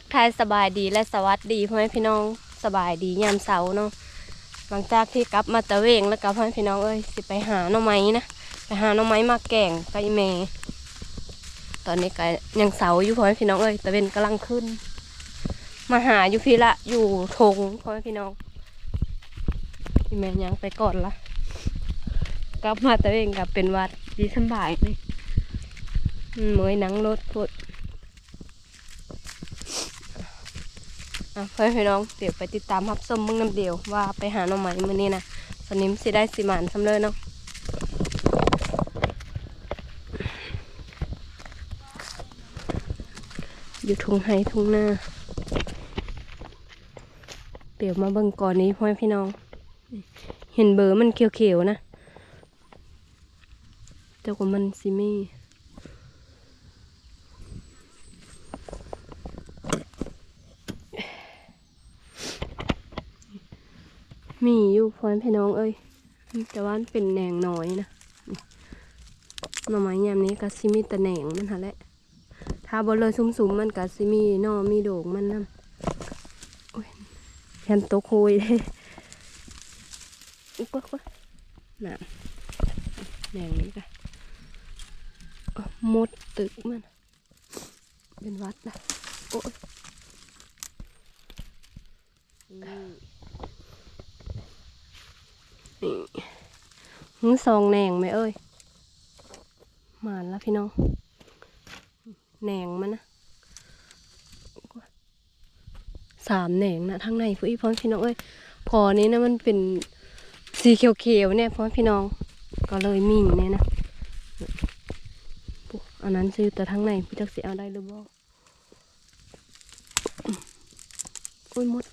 ทักทายสบายดีและสวัสดีพ่อแม่พี่น้องสบายดียามเสาเนาะหลังจากที่กลับมาตะเวงแล้วกับพ่อแม่พี่น้องเอ้ยสิไปหาหน่อไม้นะไปหาหน่อไม้มาแกงไก่เมตอนนี้ก็ยังเสาอยู่พ่อแม่พี่น้องเอ้ยตะเวนกำลังขึ้น มาหาอยู่พี่ละอยู่ทงพ่อแม่พี่น้องพี่แม่ยังไปก่อนละกลับมาตะเวงกับเป็นวัดดีสบายนี่อืมยหนังรถพูด อะเพื่อนพี่น้องเดี๋ยวไปติดตามรับส้มมึงน้ำเดียวว่าไปหาหน่อไม้มื้อนี้นะวันนี้มันสิได้สิหมานสำเลยเนาะอยู่ทุ่งไฮทุ่งหน้าเดี๋ยวมาเบิ่งก่อนนี้พ่อแม่พี่น้อง เห็นเบอร์มันเขียวๆนะแต่ว่ามันสิมีมีอยู่ พอนพี่น้องเอ้ยแต่ว่ามันเป็นแหนงน้อยนะหน่อไม้ยามนี้ก็ซิมีแต่แหนงมันหะแหละถ้าบนเลยซุ้มๆมันก็ซิมีนอมีโด่งมันนำโอ้ยยันโตะโคยเลยอุ๊บอุ๊บน่ะแหนงนี้ก็อะมดตึกมัน เป็นวัดนะโอ้ย นี่นี่มึงซองแหนงไหมเอ้ยหมานแล้วพี่น้องแหนงมันนะสามแหนงนะทั้งในพี่พ่อมพี่น้องเอ้ยพอนี้นะมันเป็นสีเขียวๆเนี่ยพ่อพี่น้องก็เลยมิ่งเนี่ยนะอันนั้นซื้อแต่ทั้งในพี่จักสิเอาได้หรือเปล่าอุ้ยหมด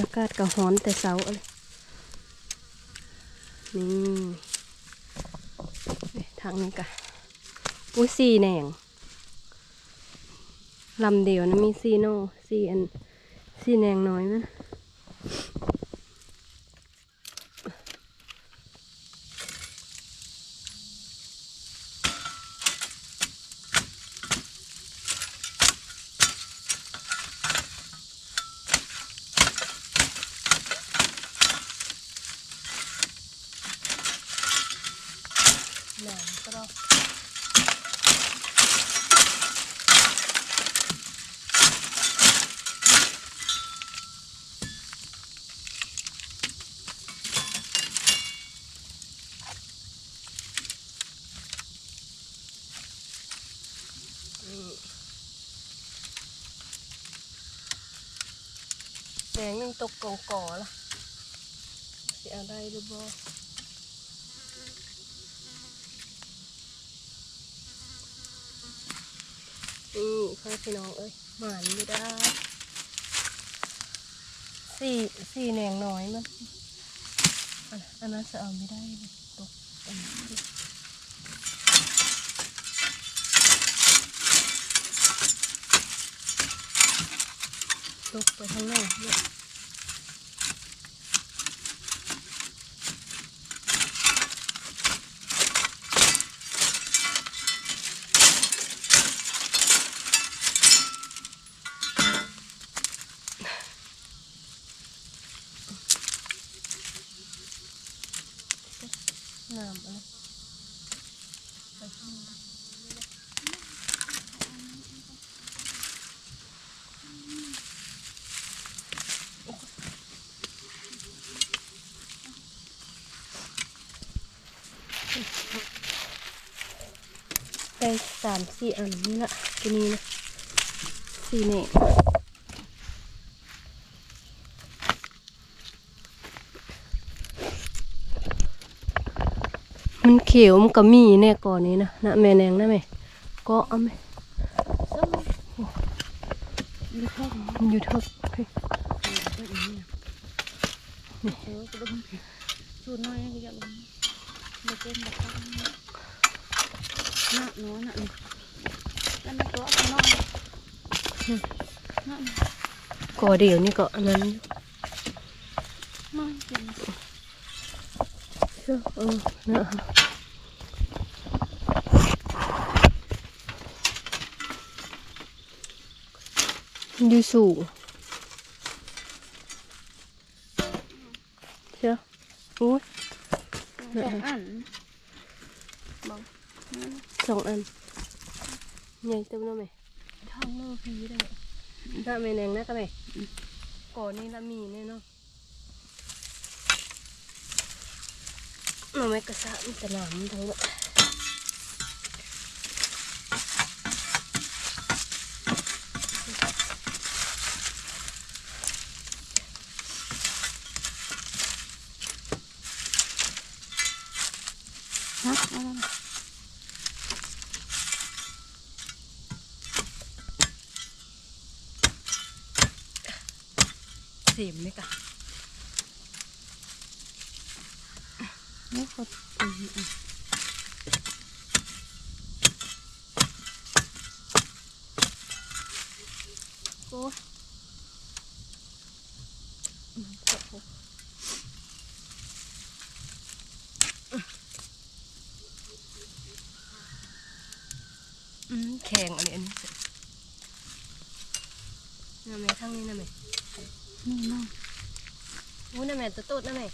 อากาศก็ฮ้อนแต่เช้าเลยนี่ทางนี้กะอุ้ยสี่แหน่งลำเดียวนะมีสี่โน่สี่อันสี่แหน่งน้อยมันแหน่งก็ได้นี่ แหน่งยังตกกองก่อละสิเอาได้หรือบ่นี่เพื่อพี่น้องเอ้ยหมานไม่ได้สี่สี่แหน่งน้อยมันอันอันนั้นจะเอาไม่ได้เลยตกอันนี้ ตกไปข้างนอกเนี่ยน้ำอะไรไปข้างนอกได้สามสี่อันนี่ละตัวนี้นะสี่เนี่ยมันเขียวมันก็มีแน่ก่อนนี้นะนะแม่แนงนะแม่ก็เอาไหมมีข้าวมันอยู่เทิบยก็อย่างนี้นี่เออก็ต้องสูน้อยก็อย่าลงมาเต้นแบบนี้หน้าน้อยน่ะนี่แล้วมันตัวข้างนอกนั่น ก่อเดี๋ยวนี่ก็อันนั้นไม่เป็นเชื่อเออนะอยู่สูงเชียวอุ้ยสองอันสองอันใหญ่เต็มแล้วไหมทางโลพีเลย ถ้าไม่แนงนะก็ไหมก่อนนี้ละมีแน่เนอนเราไม่กระซะมันจะหนามทั้งหมดฮะ เอาละเสียมไหมกะ ไม่กดอืมอืม โอ้ยอืมแข็งอันนี้อันนี้น่าแม่ทั้งนี้น่าแม่ นี่มาก โอ้ น่าแม่ตัวโตดน่าแม่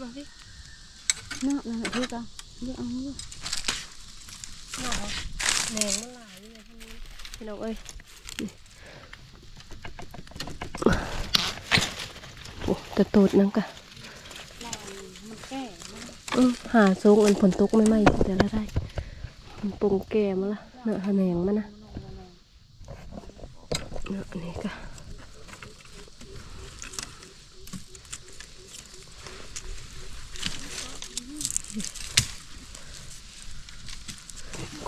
มาพี่น่านั่นแหละพี่ก็เดี๋ยวเอาเดี๋ยวหน่อแหนงมันหลายเลยทั้งนี้พี่น้องเอ้ยโอ้ตัวโตดนั่งกะลายมันแก่มากอืมหาทรงอันฝนตกไม่ไหมสิแต่ละได้มันปรุงแก่มาละเนื้อหาแหนงมันนะเนื้ออันนี้ก็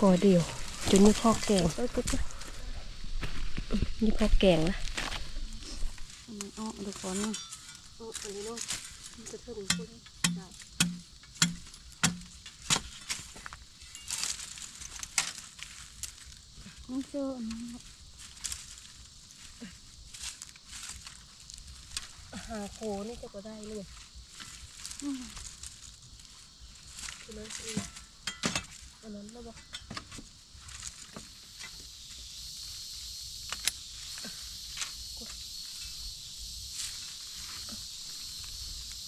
ก่อ เดียว จนนี่พอแกงเอ้ยปุ๊บนะอืมนี่พอแกงละทำไมอ้อเดี๋ยวก่อนนะอันนี้นู้นมันจะถึงคุณได้ไม่เจออันนั้นหรอกหาโคนี่จะก็ได้เลยอืมคือนั้นสิ อันนั้นแล้วบอก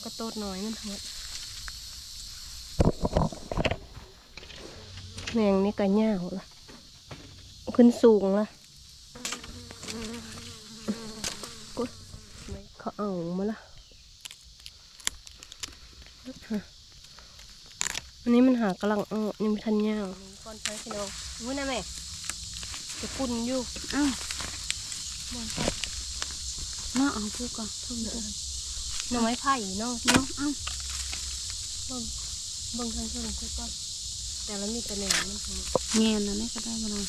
ก็โตดหน่อยมันทั้งหมดแมงนี่ก็ย่าวละขึ้นสูงละกุดเขาเอามาละ อันนี้มัน หากำลังอ้อนี่ไม่ทันย่างก่อนใช้พี่น้องวุ้นนะแม่จะปุ่นอยู่อ้าวมองไปน่าเอาพูดก่อนพูดเถอะหน่อไม้ไผ่เนาะเนาะอ้าวเบิ่งเบิ่งทางเชิงคุยก่อนแต่ละมีแต่แหนงมันทั้งหมดเงียนนะนี่ก็ได้มาหน่อย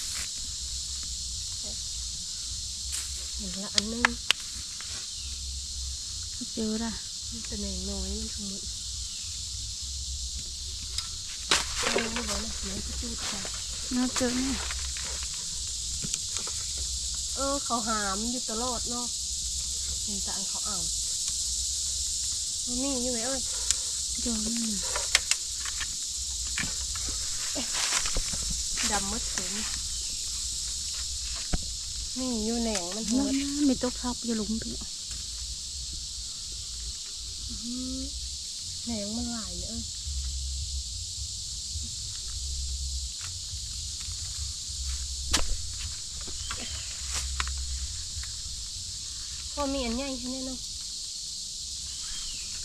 เห็นละอันนึงเจอได้มีแต่แหนงน้อยมันทั้งหมด เอาไม่บอกนะไหนจะจูดค่ะน่าเจอเนี่ยเออเขาหามอยู่ตลอดเนาะเห็นแต่อันเขาเอามันมีอยู่ไหมเอ้ยเจอเนี่ยดำมืดถึงนี่อยู่แหนงมันทั้งหมนั่นดนะมีตกทับอย่าหลุมพี่อืมแหนงมันหลายเนี่ยเอ้ย พอมีอันใหญ่ใช่ไหมเนาะ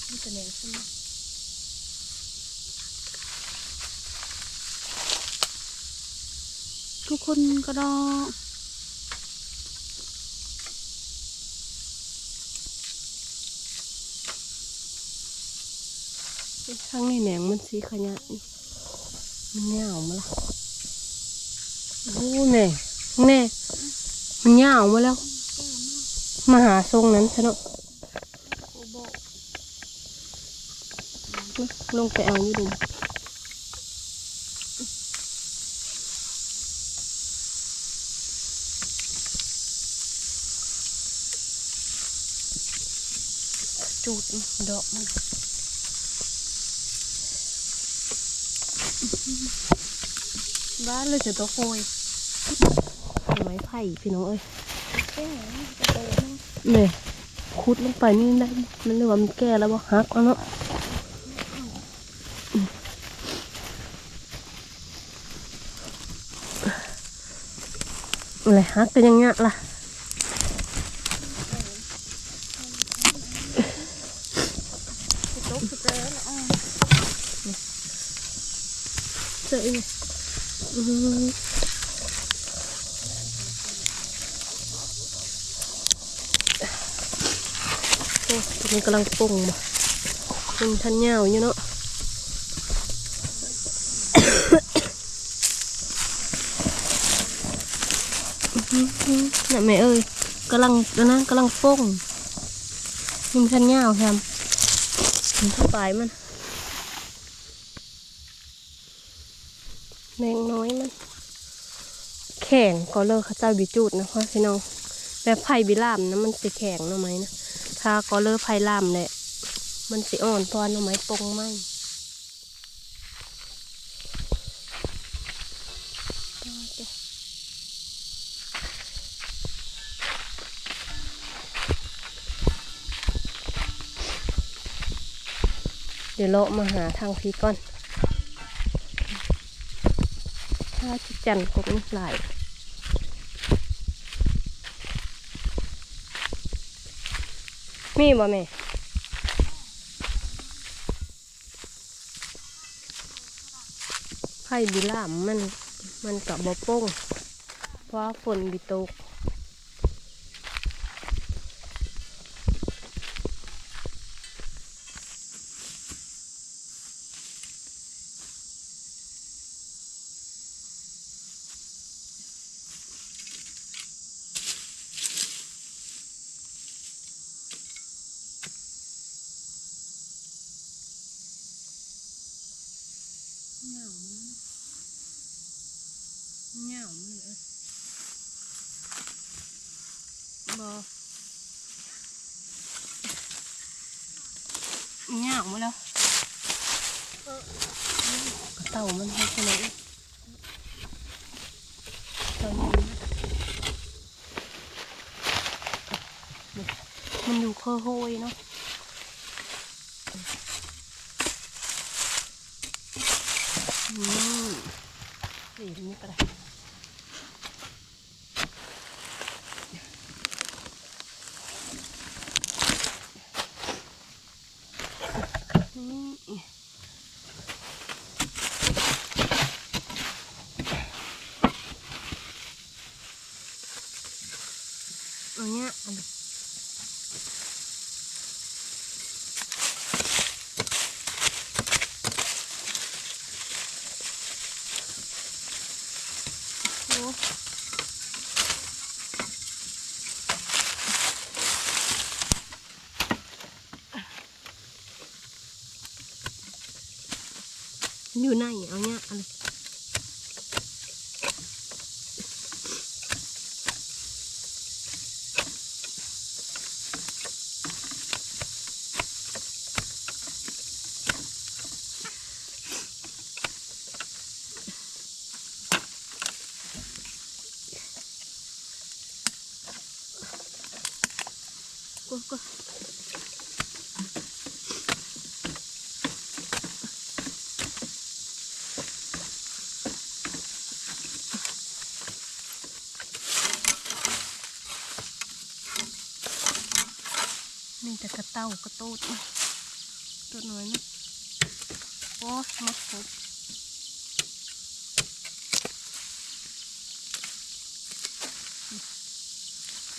มีแต่แหนงใช่ไหมทุกคนก็ดอข้างในแหนงมันสีขยะมันเหงามาละโอ้แน่แน่มันเหงามาแล้ว มาหาทรงนั้นซะเนาะโอ้โบลงไปเอาอยู่ดุมจูดดอกมันบ้านเลยจะตัวโคยไม้ไผ่พี่น้องเอ้ยแก่จะโต เนี่ยขุดลงไปนี่ได้มันเรียกว่ามันแก่แล้วบ่ฮักแล้วเนาะอะไรฮักเป็นยังเงี้ยล่ะ สิโตสิเตอแล้วอะ เจอเนี่ยอืมโอ้มันกำลังป่งมันทันยาอยู่เนาะน่ะแม่เอ้ยกำลังกำลังกำลังป่งมันทันยาแฮมมันเข้าไปมันแมงน้อยมันแข็งก็เลิกเขาเจ้าบิจูดนะพ่อพี่น้องแบบไผ่บิลามนะมันสิแข็งเนาะไหมนะ ถ้าก็เลิกไผ่ลามแหละมันสิอ่อนตอนเนาไหมปงไหมเดี๋ยวเลาะมาหาทางพีก่อน ถ้าจันทร์กบนี่หลาย มีบ่แม่ไผ่บิลามมันมันกับบ่โป้งเพราะฝนบิตกเหงาเหงามันเออบ่ เหงามาแล้วกระเต่ามันให้ขนาดนี้ตอนนี้มันอยู่เคอโฮยเนาะ อืมสีนี้ก็ได้นี่อันเนี้ยอันนี้ โอ้มันอยู่ไหนเอาเนี้ยอะไรก็ มีแต่กระเต้ากระตูดตัวน้อยนะโอ้หมดครบ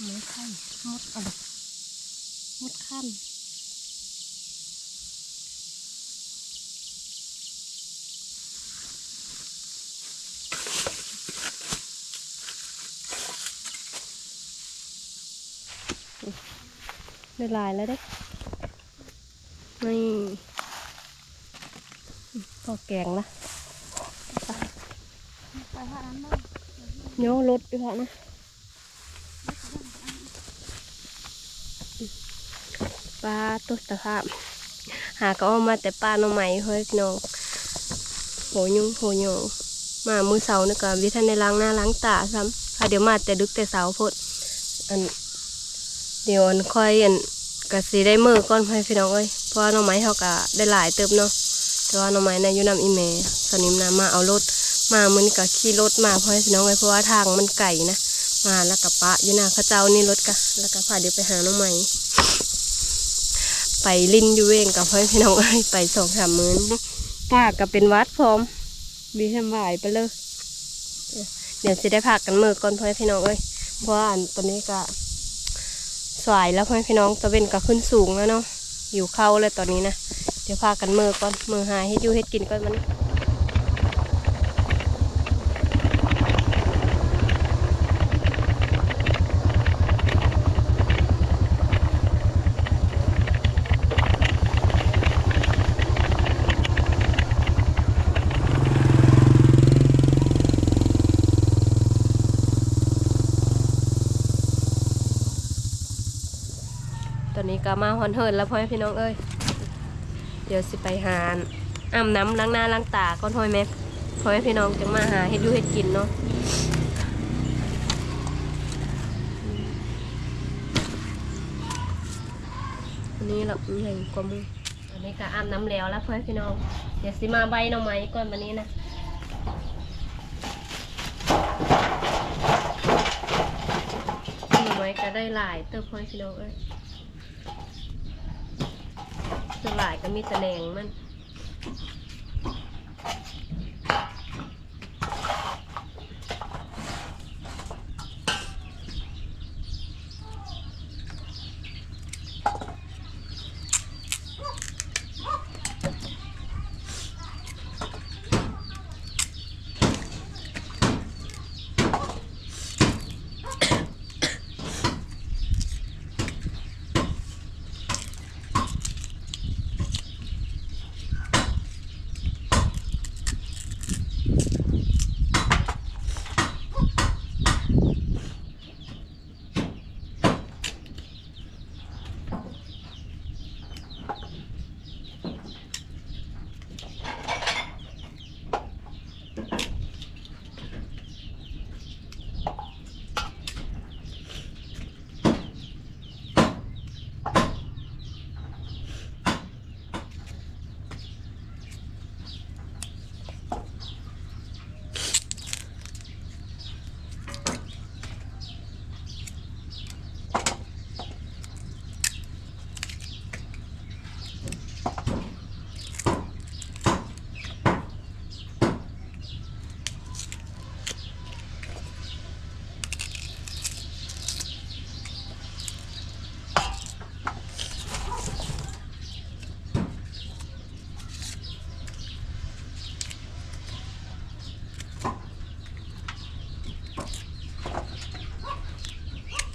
ไม่ใช่มดอะไรมดขั้น ได้ลายแล้วเด้นี่พอแกงละไปหาอันนั้นโยรถไปพอนะปลาตัวสภาพ หาก็เอามาแต่ปลาหน่อไม้เฮ้ยพี่น้องโหยุงโหยงมามือเสาร์นี่ก็วิทันในล้างหน้าล้างตาซ้ำค่ะเดี๋ยวมาแต่ดึกแต่เสาร์พดอัน เดี๋ยวอันค่อยอันก็สิได้มือก่อนพ่อพี่น้องเอ้ยเพราะว่าหน่อไม้เฮาก็ได้หลายเติบเนาะแต่ว่าหน่อไม้ในยู่นํอีแม่สนิมนามาเอารถมามือนี้ก็ขี่รถมาพ่อพี่น้องเอ้ยเพราะว่าทางมันไกลนะมาแล้วก็ปะอยู่หน้าเขาเจ้านี่รถกะแล้วก็พาเดี๋ยวไปหาหน่อไม้ไปลินอยู่เวงกับพ่อพี่น้องเอ้ยไปสองสามมื้อป้าก็เป็นวัดพร้อมมีทำบายไปเลยเดี๋ยวจะได้พักกันมือก่อนพ่อพี่น้องเอ้ยเพราะว่าอันตอนนี้ก็ สายแล้วพ่อพี่น้องตะเวนก็ขึ้นสูงแล้วเนาะอยู่เข้าเลยตอนนี้นะเดี๋ยวพากันเมือก่อนมือหายให้อยู่ให้กินก่อนมัน ต อนนี้ก็มาฮอนเฮินแล้วพ่อแม่พี่น้องเอ้ยเดี๋ยวสิไปหาอาบน้ำล้างหน้าล้างตาก่อนพ่อแม่พ่อแม่พี่น้องจะมาหาเฮ็ดอยู่เฮ็ดกินเนาะอันนี้เราใหญ่กว่ามืออันนี้ก็อาบน้ำแล้วแล้วพ่อแม่พี่น้องเดี๋ยวสิมาใบหน่อไม้ก่อนวันนี้นะหน่อไม้ก็ได้หลายเติบพ่อแม่พี่น้องเอ้ย ส่วนหลายก็มีแสดงมัน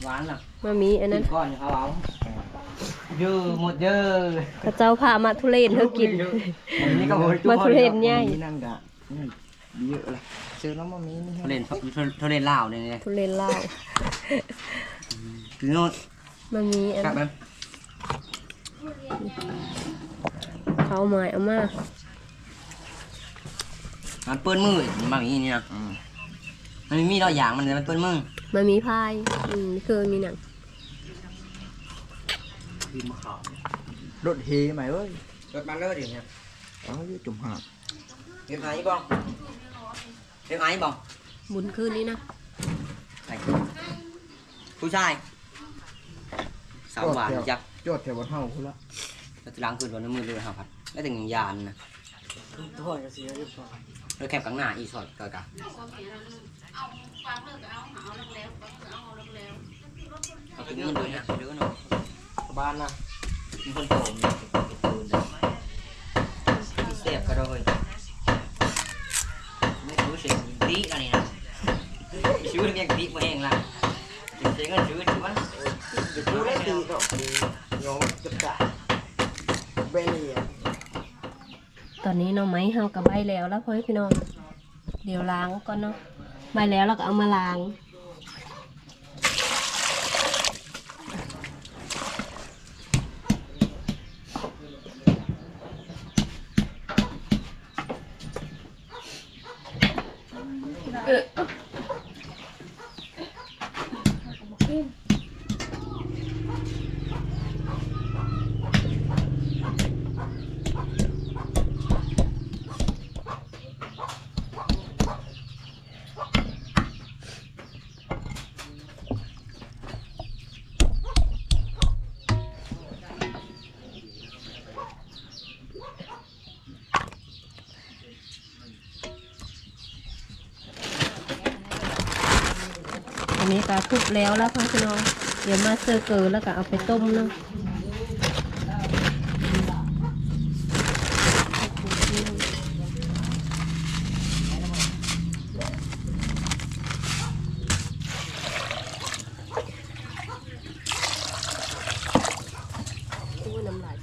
หวานล่ะมามีอันนั้นกิก้อนเขาเอาเยอะหมดเยอะพระเจ้าพามาทุเรศเธอกิน อันนี้ก็หมดมาทุเรศใหญ่ นี่นั่งกะนี่เยอะเลยเจอแล้วมามีนี่ทุเรียนทุเรียนลาวเนี่ยเนี่ยทุเรศเล่าวคือโน่นมามีอันครับนั้นมันเขาเอาไม้เอามามันเปื้อนมือมันบางอย่างนี้นะมันไม่มีรอยอย่างมันเลยมันเปื้อนมือ มามีพายอืมเคยมีหนังรถเฮไหมเว้ยรถมันก็อยู่เนี่ยเอาอยู่จุ่มหาดเรียบไอ้บ้องเรียบไอ้บ้องบุญคืนนี้นะใครผู้ชายสาวหวานจักจอดแถววัดเฮาคุณละแล้วจะล้างคืนวันน้ำมือเลยครับแล้วแต่งยานนะตัวจะเสียเรียบร้อยแล้วแคบกลางหน้าอีสอดกะ กะเอาถึงเงินเลยนะเดี๋ยวหน่อยบ้านนะมีคนโตมีเสียบก็ได้ไม่รู้สึกดีอะไรนะชื่อเรียกดีมาเองล่ะเสียงินชื่อถือว่าดูได้ดีดอกดีโยมจะกะเบลีอะตอนนี้น้องไม้เฮากับใบแล้วแล้วพ่อพี่น้องเดี๋ยวล้างก่อนเนาะ ไว้แล้วเราก็เอามาล้าง ก็ทุบแล้วแล้วพ่อพี่น้องเดี๋ยวมาเซอร์เกอร์แล้วก็เอาไปต้มเนาะดูน้ำลาย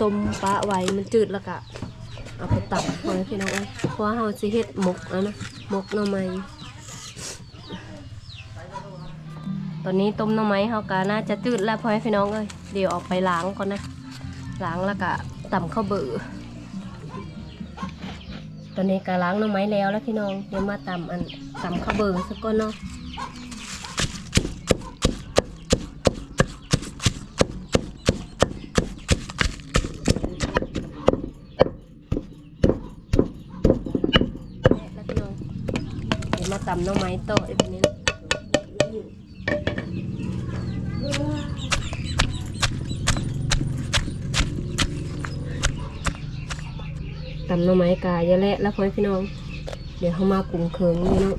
ต้มปลาไว้มันจืดแล้วก็ เอาไปตักพอพี่น้องเอ้ยเพราะว่าเราสิเฮ็ดหมกแล้วนะหมกหน่อไม้ตอนนี้ต้มหน่อไม้เขาก็น่าจะจืดแล้วพอพี่น้องเอ้ยเดี๋ยวออกไปล้างก่อนนะล้างแล้วก็ต่ำข้าวเบื่อตอนนี้ก็ล้างหน่อไม้แล้วแล้วพี่น้องเดี๋ยวมาตำอันตำข้าวเบื่อสักก้อนเนาะ แล้วพี่น้องเดี๋ยว มาตำน้องไม้โตะอีกนี้ตำน้องไม้กายะและแล้วพ่อพี่น้อง เดี๋ยวเขามากลุ่มเคิงนี่เนาะ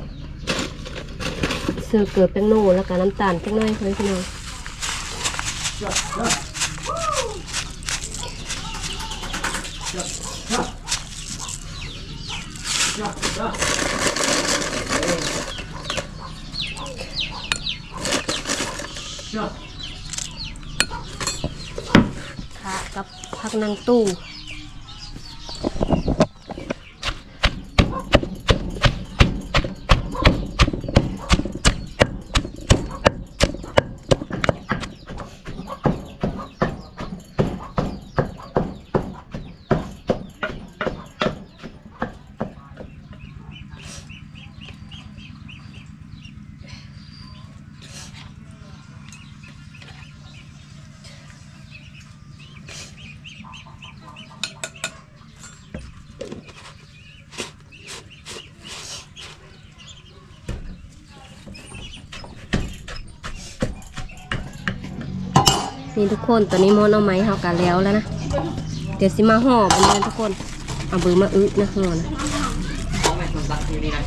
เสือเกิดแป้งโน่แล้วก็น้ำตาลจังหน่อยพ่อพี่น้อง ค่ะกับผัก นางตู้ ทุกคนตอนนี้มอนเอาไม้เฮากันแล้วแล้วนะ เดี๋ยวสิมาห่อมันเลยทุกคน เอาเบอร์มาอึนะห่อนะต้นซักอยู่นี่นะ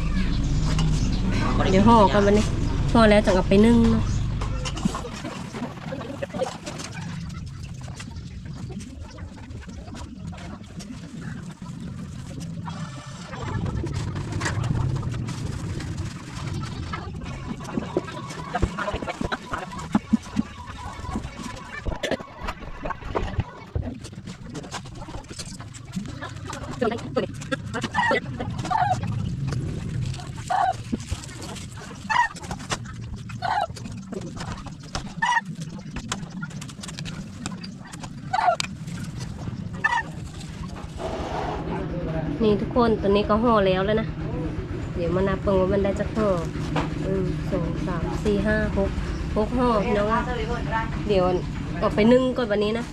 เดี๋ยวห่อกันมันนี้ห่อแล้วจะเอาไปนึ่งเนาะ นี่ทุก คนตอนนี้ก็ห่อแล้วแล้วนะ เดี๋ยวมานับเปิงว่ามันได้จักห่อหนึ่งสองสามสี่ห้าหกหกห่อพี่น้องเดี๋ยวเอาไปนึ่งก่อนวันนี้นะ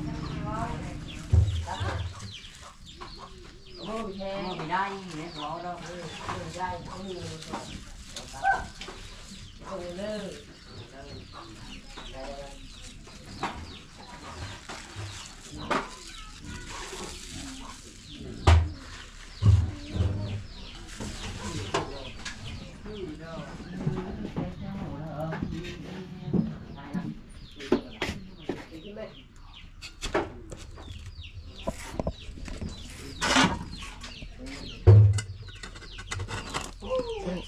เนี่ยเขาเรา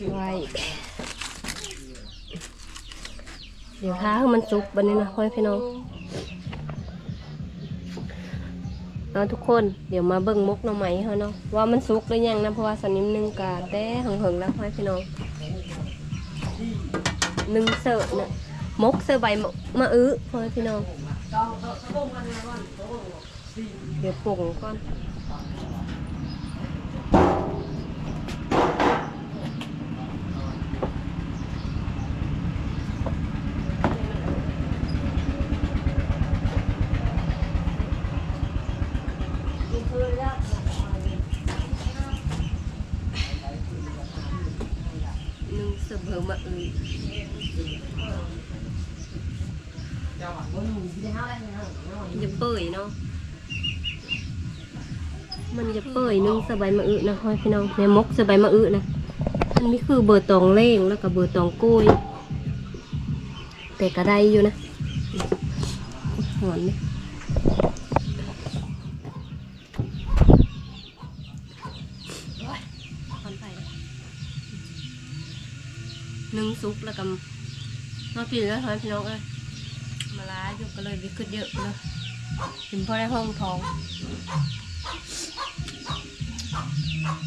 ไว้เดี๋ยว ท้าให้มันสุกบันนี้นะพ่อพี่น้องเอาทุกคนเดี๋ยวมาเบิ่งมกหน่อไม้เขาเนาะว่ามันสุกหรือยังนะเพราะว่าสนิมหนึ่งกาแต่หึงแล้วพ่อพี่น้องหนึ่งเสิร์ฟนะมกเสิร์ฟใบมะมะอื้อพ่อพี่น้องเดี๋ยวป่งก่อน นึ่งเสิร์ฟเพิ่มมาอื่นอย่าเปื่อยเนาะ มันจะเปื่อยนึ่งส บายมะอึนะพ่อพี่น้องในมกสบายมะอึนะอันนี้คือเบอร์ตองเล่งแล้วก็เบอร์ตองกุ้ยแต่กระไดอยู่นะหอนเลยหอนไปเลยนึ่งซุปแล้วก็มากินแล้วพ่อพี่น้องเอ้ยมาล้าอยู่ก็เลยวิกฤตเยอะเลยถึงพอได้ห้องท้อง you